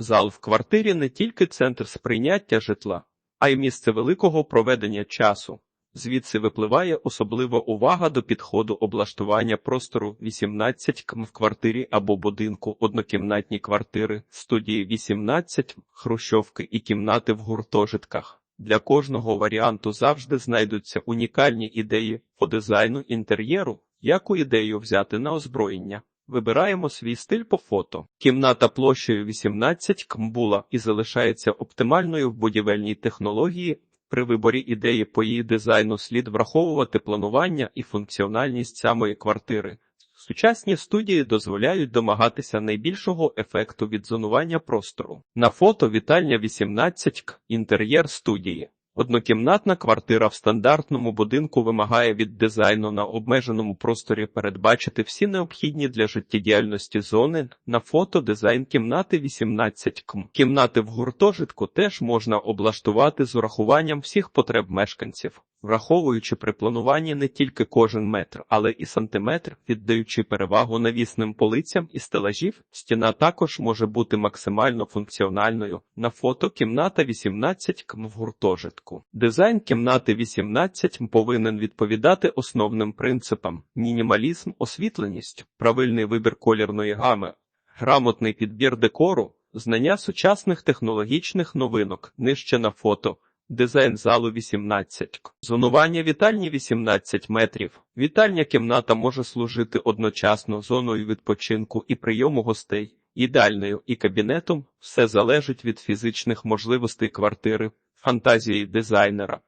Зал в квартирі не тільки центр сприйняття житла, а й місце великого проведення часу. Звідси випливає особлива увага до підходу облаштування простору 18 км в квартирі або будинку, однокімнатні квартири, студії 18, хрущовки і кімнати в гуртожитках. Для кожного варіанту завжди знайдуться унікальні ідеї по дизайну інтер'єру, яку ідею взяти на озброєння. Вибираємо свій стиль по фото. Кімната площею 18 км була і залишається оптимальною в будівельній технології. При виборі ідеї по її дизайну слід враховувати планування і функціональність самої квартири. Сучасні студії дозволяють домагатися найбільшого ефекту від зонування простору. На фото вітальня 18 к інтер'єр студії. Однокімнатна квартира в стандартному будинку вимагає від дизайну на обмеженому просторі передбачити всі необхідні для життєдіяльності зони. На фото дизайн кімнати 18 км. Кімнати в гуртожитку теж можна облаштувати з урахуванням всіх потреб мешканців, враховуючи при плануванні не тільки кожен метр, але і сантиметр, віддаючи перевагу навісним полицям і стелажів. Стіна також може бути максимально функціональною. На фото кімната 18 км в гуртожитку. Дизайн кімнати 18 повинен відповідати основним принципам: мінімалізм, освітленість, правильний вибір колірної гами, грамотний підбір декору, знання сучасних технологічних новинок, нижче на фото. Дизайн залу 18. Зонування вітальні 18 метрів. Вітальня кімната може служити одночасно зоною відпочинку і прийому гостей, ідеальною і кабінетом. Все залежить від фізичних можливостей квартири, фантазії дизайнера.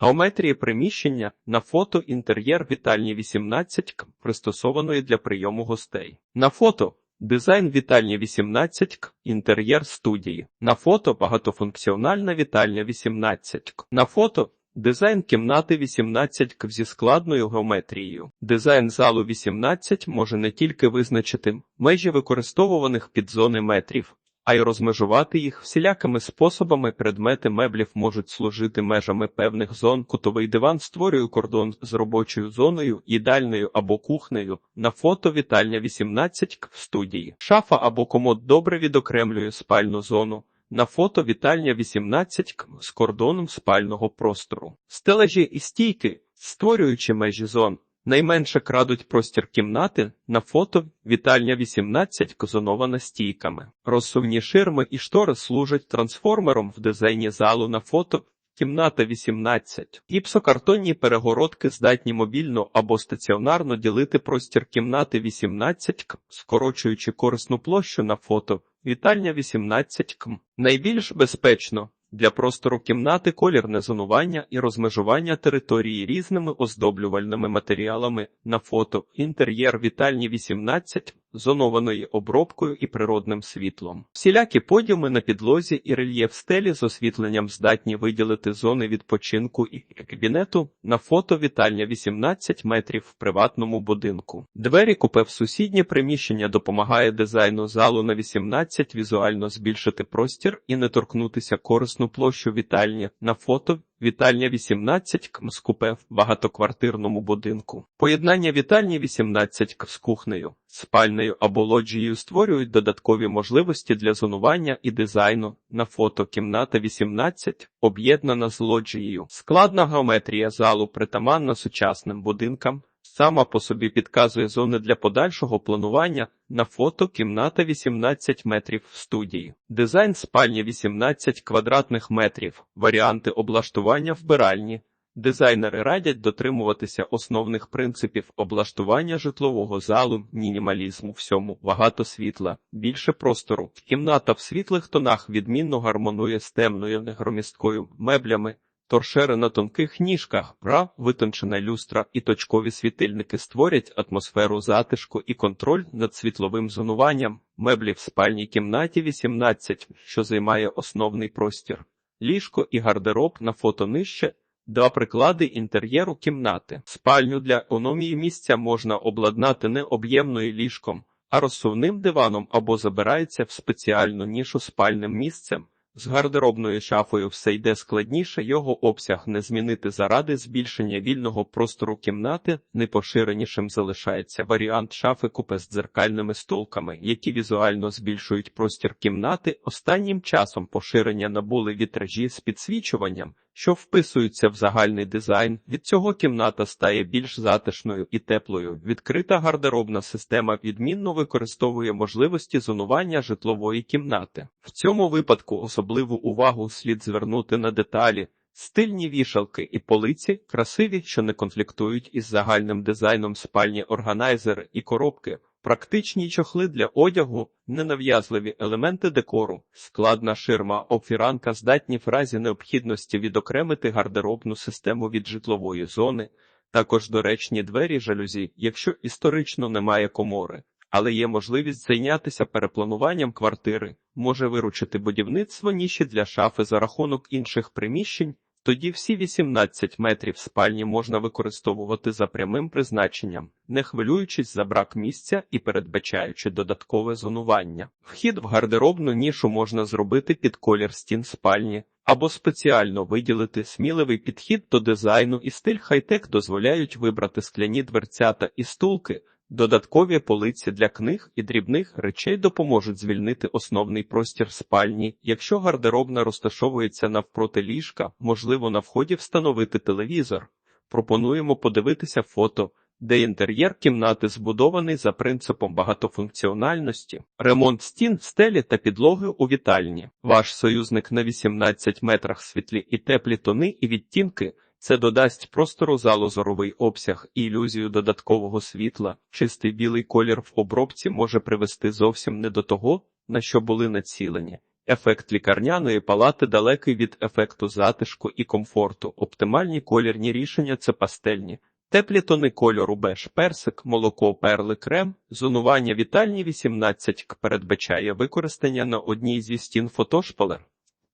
Геометрії приміщення на фото інтер'єр вітальні 18 пристосованої для прийому гостей. На фото дизайн вітальні 18 к інтер'єр студії. На фото багатофункціональна вітальня 18 к. На фото дизайн кімнати 18 к зі складною геометрією. Дизайн залу 18 може не тільки визначити межі використовуваних під зони метрів, а й розмежувати їх всілякими способами предмети меблів можуть служити межами певних зон. Кутовий диван створює кордон з робочою зоною, їдальною або кухнею. На фото вітальня 18 к студії. Шафа або комод добре відокремлює спальну зону. На фото вітальня 18 к з кордоном спального простору. Стележі і стійки, створюючи межі зон, Найменше крадуть простір кімнати, на фото вітальня 18 козонована стійками. Розсувні ширми і штори служать трансформером в дизайні залу на фото. Кімната 18. Гіпсокартонні перегородки здатні мобільно або стаціонарно ділити простір кімнати 18 км, скорочуючи корисну площу на фото. Вітальня 18 км. Найбільш безпечно для простору кімнати колірне зонування і розмежування території різними оздоблювальними матеріалами. На фото, інтер'єр. Вітальні 18, зонованої обробкою і природним світлом. Всілякі подіуми на підлозі і рельєф стелі з освітленням здатні виділити зони відпочинку і кабінету на фото вітальня 18 метрів в приватному будинку. Двері купе в сусіднє приміщення допомагає дизайну залу на 18 візуально збільшити простір і не торкнутися корисну площу вітальні на фото Вітальня 18 км з в багатоквартирному будинку. Поєднання вітальні 18 км з кухнею, спальнею або лоджією створюють додаткові можливості для зонування і дизайну. На фото кімната 18 об'єднана з лоджією. Складна геометрія залу притаманна сучасним будинкам. Сама по собі підказує зони для подальшого планування на фото кімната 18 метрів в студії, дизайн спальні 18 квадратних метрів, варіанти облаштування вбиральні. Дизайнери радять дотримуватися основних принципів облаштування житлового залу, мінімалізму всьому, багато світла, більше простору. Кімната в світлих тонах відмінно гармонує з темною негромісткою меблями. Торшери на тонких ніжках, бра, витончена люстра і точкові світильники створять атмосферу затишку і контроль над світловим зонуванням, меблі в спальній кімнаті 18, що займає основний простір, ліжко і гардероб на фото нижче, два приклади інтер'єру кімнати. Спальню для економії місця можна обладнати не об'ємною ліжком, а розсувним диваном або забирається в спеціальну нішу спальним місцем. З гардеробною шафою все йде складніше, його обсяг не змінити заради збільшення вільного простору кімнати. непоширенішим залишається варіант шафи купе з дзеркальними столками, які візуально збільшують простір кімнати. Останнім часом поширення набули вітражі з підсвічуванням, що вписуються в загальний дизайн. Від цього кімната стає більш затишною і теплою. Відкрита гардеробна система відмінно використовує можливості зонування житлової кімнати. В цьому випадку особливу увагу слід звернути на деталі. Стильні вішалки і полиці красиві, що не конфліктують із загальним дизайном спальні органайзери і коробки, практичні чохли для одягу, ненав'язливі елементи декору, складна ширма, обфіранка здатні в разі необхідності відокремити гардеробну систему від житлової зони, також доречні двері жалюзі, якщо історично немає комори. Але є можливість зайнятися переплануванням квартири, може виручити будівництво ніші для шафи за рахунок інших приміщень. Тоді всі 18 метрів спальні можна використовувати за прямим призначенням, не хвилюючись за брак місця і передбачаючи додаткове зонування. Вхід в гардеробну нішу можна зробити під колір стін спальні або спеціально виділити сміливий підхід до дизайну і стиль хай-тек дозволяють вибрати скляні дверцята і стулки. Додаткові полиці для книг і дрібних речей допоможуть звільнити основний простір спальні. Якщо гардеробна розташовується навпроти ліжка, можливо на вході встановити телевізор. Пропонуємо подивитися фото, де інтер'єр кімнати збудований за принципом багатофункціональності, ремонт стін, стелі та підлоги у вітальні. Ваш союзник на 18 метрах світлі і теплі тони і відтінки. Це додасть простору залу зоровий обсяг і ілюзію додаткового світла. Чистий білий колір в обробці може привести зовсім не до того, на що були націлені. Ефект лікарняної палати далекий від ефекту затишку і комфорту. Оптимальні колірні рішення це пастельні. Теплі тони кольору беж персик, молоко, перли, крем, зонування вітальні 18 к передбачає використання на одній зі стін фотошпалер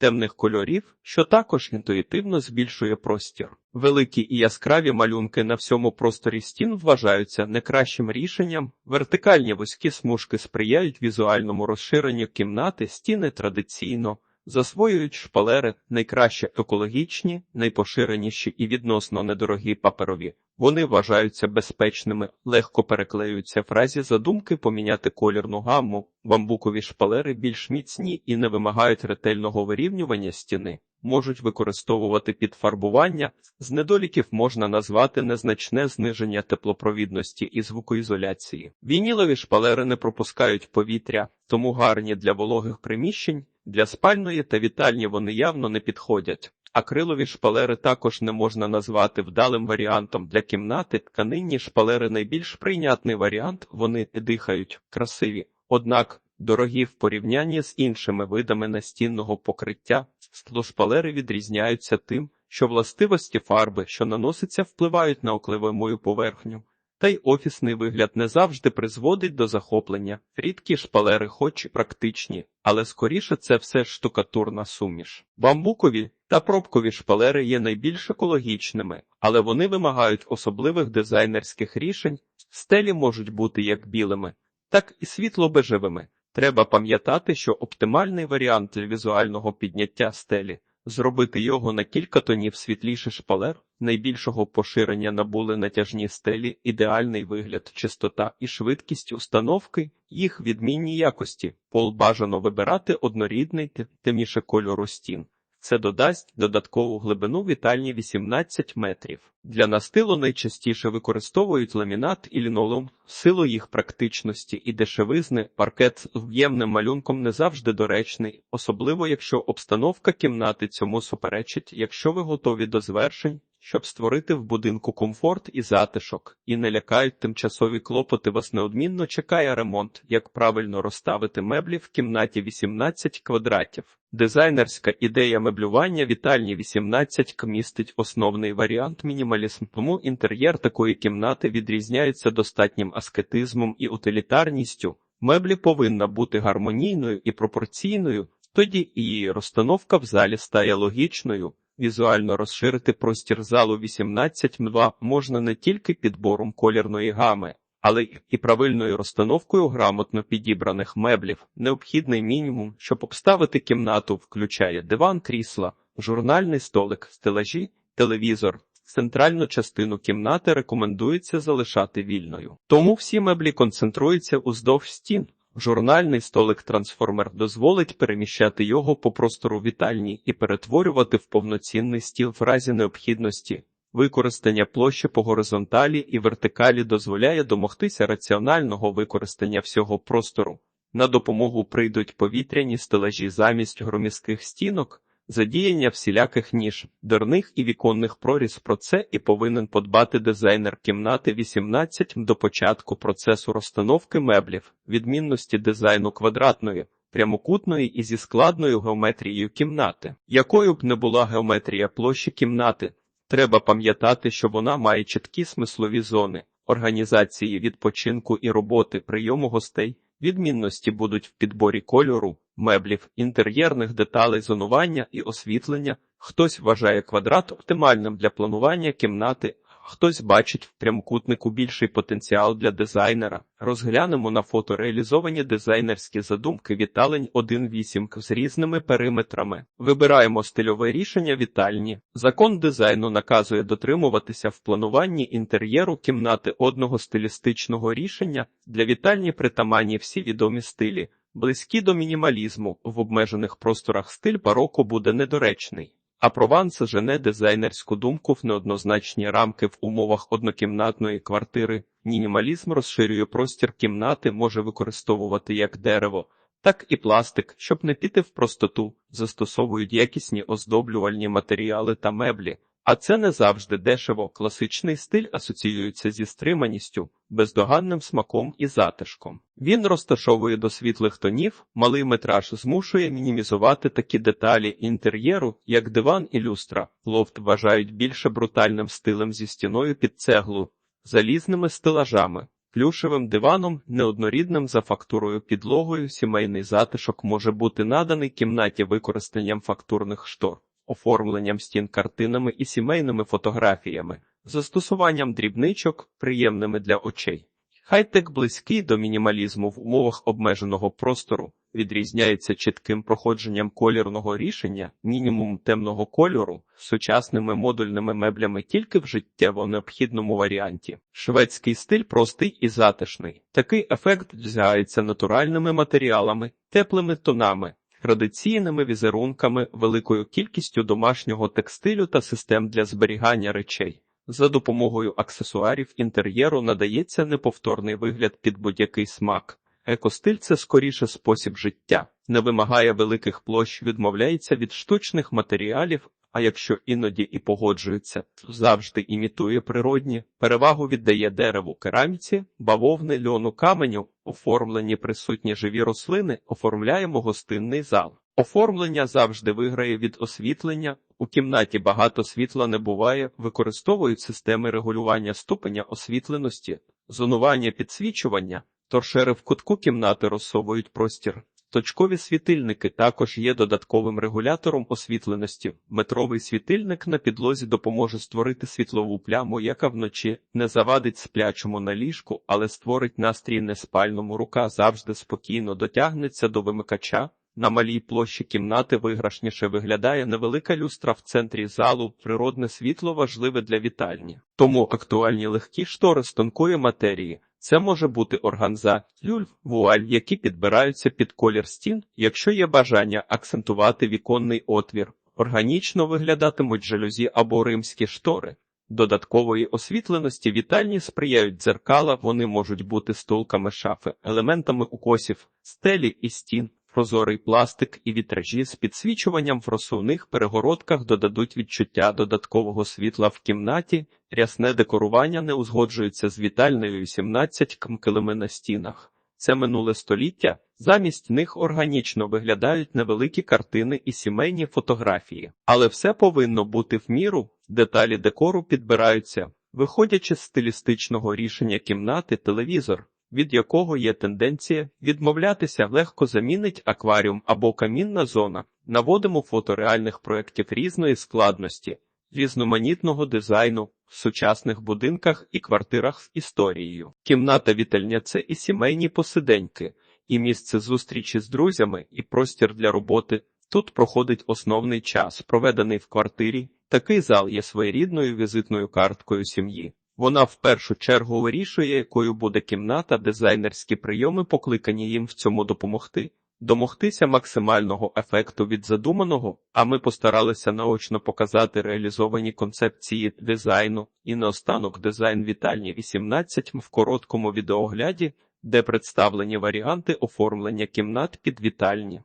темних кольорів, що також інтуїтивно збільшує простір. Великі і яскраві малюнки на всьому просторі стін вважаються не кращим рішенням. Вертикальні вузькі смужки сприяють візуальному розширенню кімнати, стіни традиційно. Засвоюють шпалери найкраще екологічні, найпоширеніші і відносно недорогі паперові. Вони вважаються безпечними, легко переклеюються в разі задумки поміняти колірну гамму. Бамбукові шпалери більш міцні і не вимагають ретельного вирівнювання стіни. Можуть використовувати підфарбування. З недоліків можна назвати незначне зниження теплопровідності і звукоізоляції. Вінілові шпалери не пропускають повітря, тому гарні для вологих приміщень. Для спальної та вітальні вони явно не підходять. Акрилові шпалери також не можна назвати вдалим варіантом для кімнати. Тканинні шпалери найбільш прийнятний варіант, вони дихають, красиві. Однак дорогі в порівнянні з іншими видами настінного покриття, склошпалери відрізняються тим, що властивості фарби, що наноситься, впливають на окливимою поверхню. Та й офісний вигляд не завжди призводить до захоплення. Рідкі шпалери, хоч і практичні, але скоріше це все штукатурна суміш. Бамбукові та пробкові шпалери є найбільш екологічними, але вони вимагають особливих дизайнерських рішень. Стелі можуть бути як білими, так і світло-бежевими. Треба пам'ятати, що оптимальний варіант візуального підняття стелі зробити його на кілька тонів світліше шпалер, найбільшого поширення набули натяжні стелі, ідеальний вигляд, чистота і швидкість установки, їх відмінні якості, пол бажано вибирати однорідний темніше кольору стін. Це додасть додаткову глибину вітальні 18 метрів. Для настилу найчастіше використовують ламінат і лінолом, силу їх практичності і дешевизни, паркет з в'ємним малюнком не завжди доречний, особливо якщо обстановка кімнати цьому суперечить, якщо ви готові до звершень, щоб створити в будинку комфорт і затишок, і не лякають тимчасові клопоти, вас неодмінно чекає ремонт, як правильно розставити меблі в кімнаті 18 квадратів. Дизайнерська ідея меблювання вітальні 18 к містить основний варіант мінімалізм, тому інтер'єр такої кімнати відрізняється достатнім аскетизмом і утилітарністю. Меблі повинна бути гармонійною і пропорційною, тоді її розстановка в залі стає логічною. Візуально розширити простір залу 18 мва можна не тільки підбором колірної гами, але і правильною розстановкою грамотно підібраних меблів. Необхідний мінімум, щоб обставити кімнату, включає диван, крісла, журнальний столик, стелажі, телевізор. Центральну частину кімнати рекомендується залишати вільною. Тому всі меблі концентруються уздовж стін. Журнальний столик-трансформер дозволить переміщати його по простору вітальні і перетворювати в повноцінний стіл в разі необхідності. Використання площі по горизонталі і вертикалі дозволяє домогтися раціонального використання всього простору. На допомогу прийдуть повітряні стелажі замість громіських стінок, задіяння всіляких ніж, дверних і віконних проріз. Про це і повинен подбати дизайнер кімнати 18 до початку процесу розстановки меблів, відмінності дизайну квадратної. Прямокутної і зі складною геометрією кімнати, якою б не була геометрія площі кімнати, треба пам'ятати, що вона має чіткі смислові зони, організації відпочинку і роботи прийому гостей, відмінності будуть в підборі кольору, меблів, інтер'єрних деталей зонування і освітлення. Хтось вважає квадрат оптимальним для планування кімнати, хтось бачить в прямокутнику більший потенціал для дизайнера. Розглянемо на фото реалізовані дизайнерські задумки віталень 1.8 з різними периметрами. Вибираємо стильове рішення вітальні. Закон дизайну наказує дотримуватися в плануванні інтер'єру кімнати одного стилістичного рішення для вітальні притаманні всі відомі стилі. Близькі до мінімалізму в обмежених просторах стиль бароко буде недоречний, а Прованс жене дизайнерську думку в неоднозначні рамки в умовах однокімнатної квартири. Мінімалізм розширює простір кімнати, може використовувати як дерево, так і пластик, щоб не піти в простоту, застосовують якісні оздоблювальні матеріали та меблі. А це не завжди дешево. Класичний стиль асоціюється зі стриманістю, бездоганним смаком і затишком. Він розташовує до світлих тонів, малий метраж змушує мінімізувати такі деталі інтер'єру, як диван і люстра. Лофт вважають більше брутальним стилем зі стіною під цеглу, залізними стелажами. Плюшевим диваном, неоднорідним за фактурою підлогою, сімейний затишок може бути наданий кімнаті використанням фактурних штор оформленням стін картинами і сімейними фотографіями, застосуванням дрібничок, приємними для очей. Хай-тек близький до мінімалізму в умовах обмеженого простору, відрізняється чітким проходженням колірного рішення, мінімум темного кольору, сучасними модульними меблями тільки в життєво необхідному варіанті. Шведський стиль простий і затишний. Такий ефект досягається натуральними матеріалами, теплими тонами, традиційними візерунками, великою кількістю домашнього текстилю та систем для зберігання речей. За допомогою аксесуарів інтер'єру надається неповторний вигляд під будь-який смак. Екостиль це скоріше спосіб життя, не вимагає великих площ, відмовляється від штучних матеріалів, а якщо іноді і погоджується, завжди імітує природні, перевагу віддає дереву, кераміці, бавовни, льону каменю, оформлені присутні живі рослини, оформляємо гостинний зал. Оформлення завжди виграє від освітлення. У кімнаті багато світла не буває, використовують системи регулювання ступеня освітленості, зонування підсвічування, торшери в кутку кімнати розсовують простір. Точкові світильники також є додатковим регулятором освітленості. Метровий світильник на підлозі допоможе створити світлову пляму, яка вночі не завадить сплячому на ліжку, але створить настрій неспальному. Рука завжди спокійно дотягнеться до вимикача. На малій площі кімнати виграшніше виглядає невелика люстра в центрі залу, природне світло важливе для вітальні. Тому актуальні легкі штори з тонкої матерії. Це може бути органза, люль, вуаль, які підбираються під колір стін, якщо є бажання акцентувати віконний отвір. Органічно виглядатимуть жалюзі або римські штори. Додаткової освітленості вітальні сприяють дзеркала, вони можуть бути стулками шафи, елементами укосів, стелі і стін. Прозорий пластик і вітражі з підсвічуванням в розсувних перегородках додадуть відчуття додаткового світла в кімнаті, рясне декорування не узгоджується з вітальною 17 килими на стінах. Це минуле століття, замість них органічно виглядають невеликі картини і сімейні фотографії. Але все повинно бути в міру, деталі декору підбираються, виходячи з стилістичного рішення кімнати телевізор від якого є тенденція відмовлятися, легко замінить акваріум або камінна зона. Наводимо фото реальних проєктів різної складності, різноманітного дизайну, в сучасних будинках і квартирах з історією. Кімната вітальня це і сімейні посиденьки, і місце зустрічі з друзями, і простір для роботи. Тут проходить основний час, проведений в квартирі. Такий зал є своєрідною візитною карткою сім'ї. Вона в першу чергу вирішує, якою буде кімната, дизайнерські прийоми покликані їм в цьому допомогти. Домогтися максимального ефекту від задуманого, а ми постаралися наочно показати реалізовані концепції дизайну і наостанок дизайн вітальні 18 в короткому відеогляді, де представлені варіанти оформлення кімнат під вітальні.